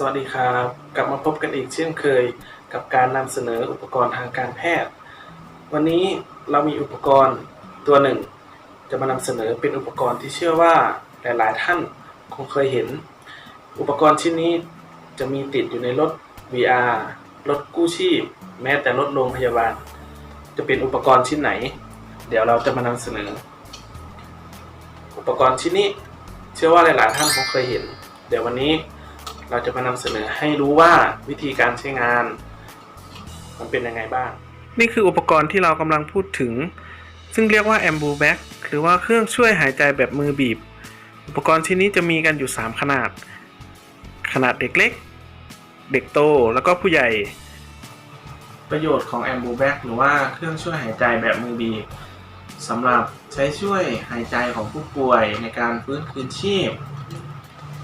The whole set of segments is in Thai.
สวัสดีครับ กลับมาพบกันอีกเช่นเคยกับการนำเสนออุปกรณ์ทางการแพทย์ วันนี้เรามีอุปกรณ์ตัวหนึ่ง จะมานำเสนอเป็นอุปกรณ์ที่เชื่อว่าหลาย ๆ ท่านคงเคยเห็น อุปกรณ์ชิ้นนี้จะมีติดอยู่ในรถ VR รถกู้ชีพ แม้แต่รถโรงพยาบาล จะเป็นอุปกรณ์ชิ้นไหน เดี๋ยวเราจะมานำเสนอ อุปกรณ์ชิ้นนี้เชื่อว่าหลาย ๆ ท่านคงเคยเห็น เดี๋ยววันนี้ เราจะมานำเสนอให้รู้ว่าวิธีการใช้งาน มันเป็นยังไงบ้าง นี่คืออุปกรณ์ที่เรากำลังพูดถึง ซึ่งเรียกว่า a m b u b a c หรือว่าเครื่องช่วยหายใจแบบมือบีบ อุปกรณ์ชิ้นนี้จะมีกันอยู่ 3 ขนาด ขนาดเด็กเล็ก เด็กโตแล้วก็ผู้ใหญ่ ประโยชน์ของ a m b u b a c หรือว่าเครื่องช่วยหายใจแบบมือบีบสำหรับใช้ช่วยหายใจของผู้ป่วยในการฟื้นคืนชีพ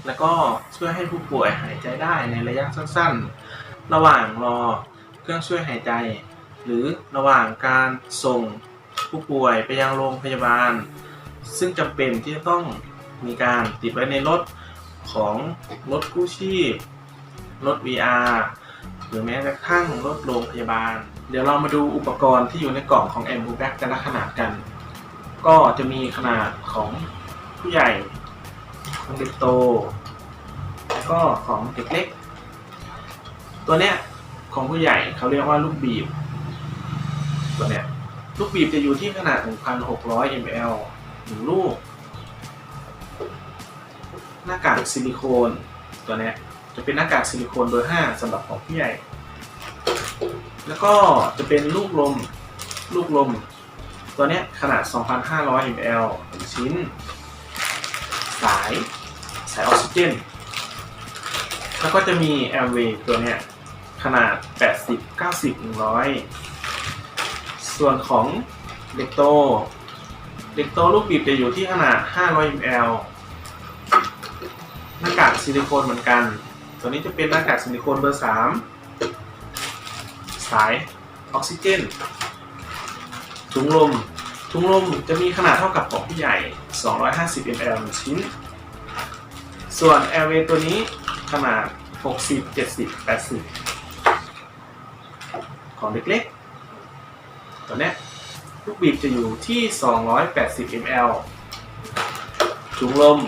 แล้วก็ช่วยให้ผู้ป่วยหายใจได้ในระยะสั้นๆ ระหว่างรอเครื่องช่วยหายใจ หรือระหว่างการส่งผู้ป่วยไปยังโรงพยาบาล ซึ่งจำเป็นที่จะต้องมีการติดไว้ในรถของรถกู้ชีพ รถ VR หรือแม้กระทั่งรถโรงพยาบาล เดี๋ยวเรามาดูอุปกรณ์ที่อยู่ในกล่องของ a m b u b a c แต่ละขนาดกัน ก็จะมีขนาดของผู้ใหญ่ ของเด็กโต แล้วก็ของเด็กเล็ก ตัวเนี้ยของผู้ใหญ่เขาเรียกว่าลูกบีบ ตัวเนี้ยลูกบีบจะอยู่ที่ขนาด 1,600 ml หนึ่งลูก หน้ากากซิลิโคนตัวเนี้ยจะเป็นหน้ากากซิลิโคนเบอร์5สำหรับของผู้ใหญ่ แล้วก็จะเป็นลูกลม ลูกลม ตัวเนี้ยขนาด 2,500 ml หนึ่งชิ้น สายสายออกซิเจน แล้วก็จะมีแอร์เวย์ตัวเนี้ยขนาด 80 90 100 ส่วนของเด็กโต เด็กโตลูกบีบจะอยู่ที่ขนาด 500 ml หน้ากากซิลิโคนเหมือนกัน ตัวนี้จะเป็นหน้ากากซิลิโคนเบอร์ 3 สายออกซิเจนถุงลม ถุงลมจะมีขนาดเท่ากับของผู้ใหญ่ 250 ml ชิ้น ส่วน Airway ตัวนี้ขนาด 60 70 80 ของเด็กเล็กตัวนี้ลูกบีบจะอยู่ที่ 280 ml ถุงลม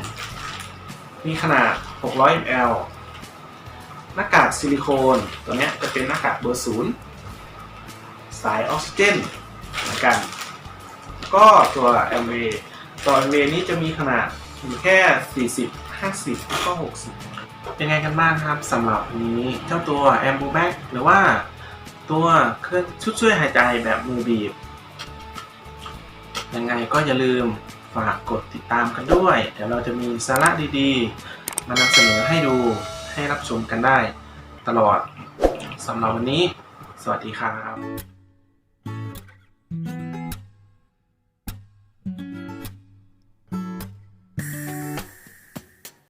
มีขนาด 600 ml หน้ากากซิลิโคนตัวนี้จะเป็นหน้ากากเบอร์ศูนย์สายออกซิเจนเหมือนกัน ก็ตัวแอมเวตัวแอมเวนี้จะมีขนาดอยู่แค่ 40 50 แล้วก็ 60เป็นไงกันบ้างครับสำหรับนี้เจ้าตัว a m b u b a c หรือว่าตัวเครื่องชุดช่วยหายใจแบบมือบีบ ยังไงก็อย่าลืมฝากกดติดตามกันด้วย เดี๋ยวเราจะมีสาระดีๆ มานำเสนอให้ดูให้รับชมกันได้ตลอดสำหรับวันนี้ สวัสดีครับ